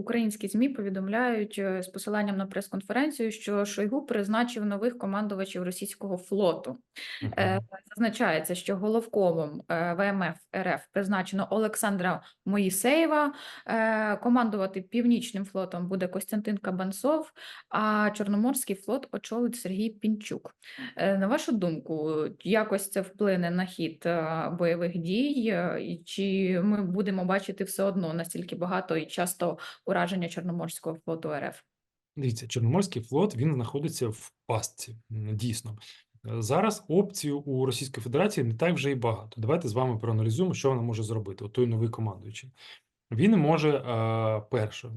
українські ЗМІ повідомляють е, з посиланням на прес-конференцію, що Шойгу призначив нових командувачів російського флоту. Е, Мгм. Зазначається, що головкомом е, ВМФ РФ призначено Олександра Моїсеєва. е, Командувати Північним флотом буде Костянтин Кабанцов, а Чорноморський флот очолить Сергій Пінчук. Е, На вашу думку, якось це вплине на хід е, бойових дій, е, чи ми будемо бачити все одно настільки багато і часто ураження Чорноморського флоту РФ? Дивіться, Чорноморський флот він знаходиться в пастці. Дійсно, Е, зараз опцій у Російської Федерації не так вже і багато. Давайте з вами проаналізуємо, що вона може зробити. От той новий командуючий. Він може е, перше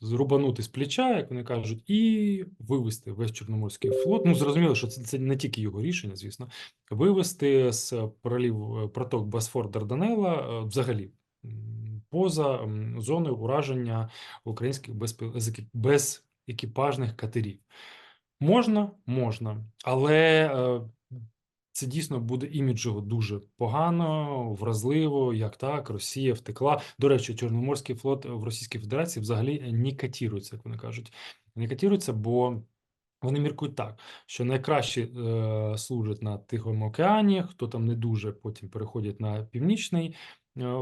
зрубанути з плеча, як вони кажуть, і вивести весь Чорноморський флот. Ну зрозуміло, що це, це не тільки його рішення, звісно, вивести з пролів е, проток Босфор Дарданелла взагалі поза зоною ураження українських безекіпажних катерів. Можна, можна, але е, це дійсно буде іміджево дуже погано, вразливо, як так, Росія втекла. До речі, Чорноморський флот в Російській Федерації взагалі не катірується, як вони кажуть. Не катірується, бо вони міркують так, що найкраще е, служать на Тихому океані, хто там не дуже, потім переходять на північний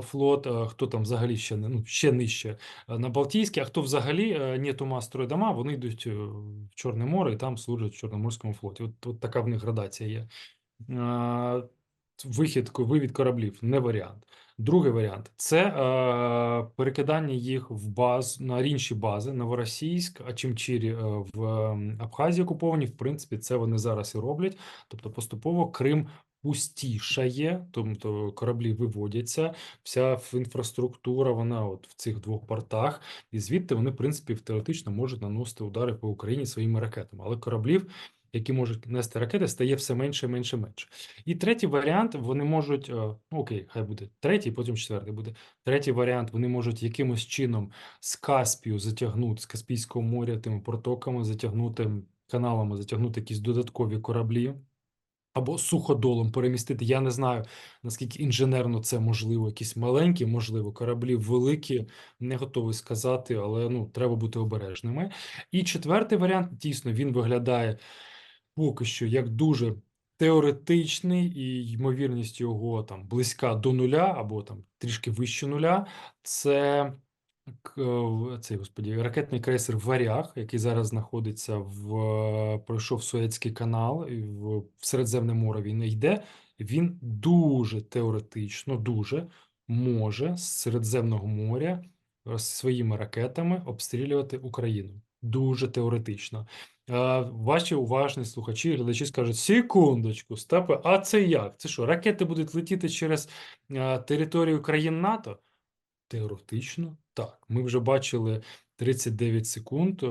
флот, е, хто там взагалі ще ну ще нижче е, на Балтійський, а хто взагалі е, нету мастрою дома, вони йдуть в Чорне море і там служать в Чорноморському флоті. От, от така в них градація є. Вихід, вивід кораблів не варіант. Другий варіант це е, перекидання їх в баз на інші бази Новоросійськ, а Чимчирі в Абхазії окуповані. В принципі, це вони зараз і роблять. Тобто, поступово Крим пустішає, тобто кораблі виводяться, вся інфраструктура, вона от в цих двох портах, і звідти вони, в принципі, теоретично можуть наносити удари по Україні своїми ракетами. Але кораблів, які можуть нести ракети, стає все менше, менше, менше. І третій варіант вони можуть, е, ну окей, хай буде третій, потім четвертий буде. Третій варіант вони можуть якимось чином з Каспію затягнути, з Каспійського моря тими протоками затягнути каналами, затягнути якісь додаткові кораблі. Або суходолом перемістити. Я не знаю, наскільки інженерно це можливо. Якісь маленькі, можливо, кораблі великі, не готовий сказати, але ну треба бути обережними. І четвертий варіант, дійсно, він виглядає поки що як дуже теоретичний, і ймовірність його там близька до нуля, або там трішки вище нуля. Це цей господі, ракетний крейсер Варяг, який зараз знаходиться в пройшов Суецький канал в, Середземне море. Він йде. Він дуже теоретично, дуже може з Середземного моря е, своїми ракетами обстрілювати Україну. Дуже теоретично. Е, Ваші уважні слухачі, глядачі скажуть: секундочку, Степе, а це як? Це що, ракети будуть летіти через е, територію країн НАТО? Теоретично, так. Ми вже бачили 39 секунд, е,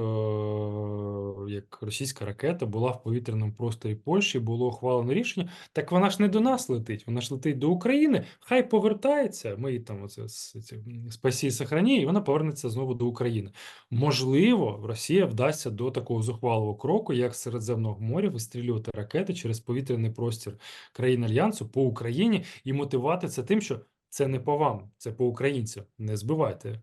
як російська ракета була в повітряному просторі Польщі, було ухвалено рішення. Так вона ж не до нас летить, вона ж летить до України. Хай повертається. Ми її там оце спасі сохрані, і вона повернеться знову до України. Можливо, Росія вдасться до такого зухвалого кроку, як Середземного моря вистрілювати ракети через повітряний простір країн Альянсу по Україні і мотивувати це тим, що це не по вам, це по українцям. Не збивайте.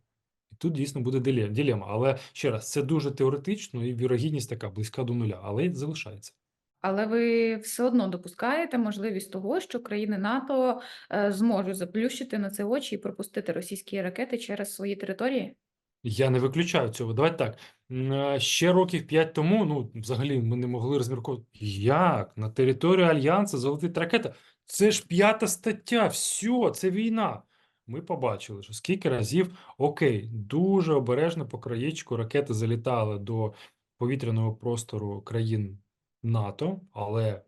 І тут дійсно буде диле- дилема. Але ще раз, це дуже теоретично і вірогідність така близька до нуля, але й залишається. Але ви все одно допускаєте можливість того, що країни НАТО е, зможуть заплющити на це очі і пропустити російські ракети через свої території? Я не виключаю цього. Давайте так. Е, Ще років п'ять тому, ну, взагалі, ми не могли розмірковувати. Як на територію Альянсу залетить ракета? Це ж п'ята стаття. Все, це війна. Ми побачили, що скільки разів, окей, дуже обережно по краєчку ракети залітали до повітряного простору країн НАТО, але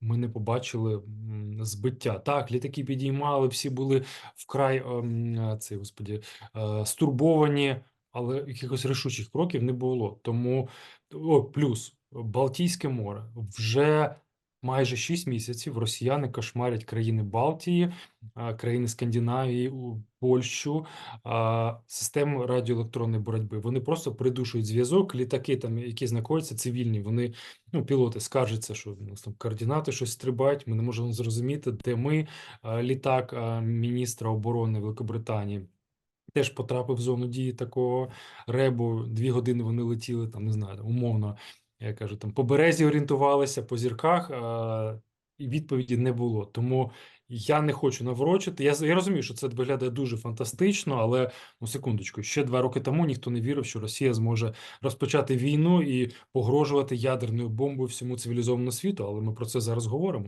ми не побачили збиття. Так, літаки підіймали, всі були вкрай ем, е, цей, господі, е, стурбовані, але якихось рішучих кроків не було. Тому о, плюс Балтійське море вже майже 6 місяців росіяни кошмарять країни Балтії, країни Скандинавії, Польщу, систему радіоелектронної боротьби. Вони просто придушують зв'язок. Літаки, там, які знаходяться цивільні, вони ну, пілоти скаржаться, що у нас там координати щось стрибають. Ми не можемо зрозуміти, де ми. Літак міністра оборони Великобританії теж потрапив в зону дії такого ребу. Дві години вони летіли, там, не знаю, умовно, я кажу, там по березі орієнтувалися, по зірках, а, і відповіді не було. Тому я не хочу наврочити. Я, я розумію, що це виглядає дуже фантастично, але ну секундочку, ще два роки тому ніхто не вірив, що Росія зможе розпочати війну і погрожувати ядерною бомбою всьому цивілізованому світу. Але ми про це зараз говоримо.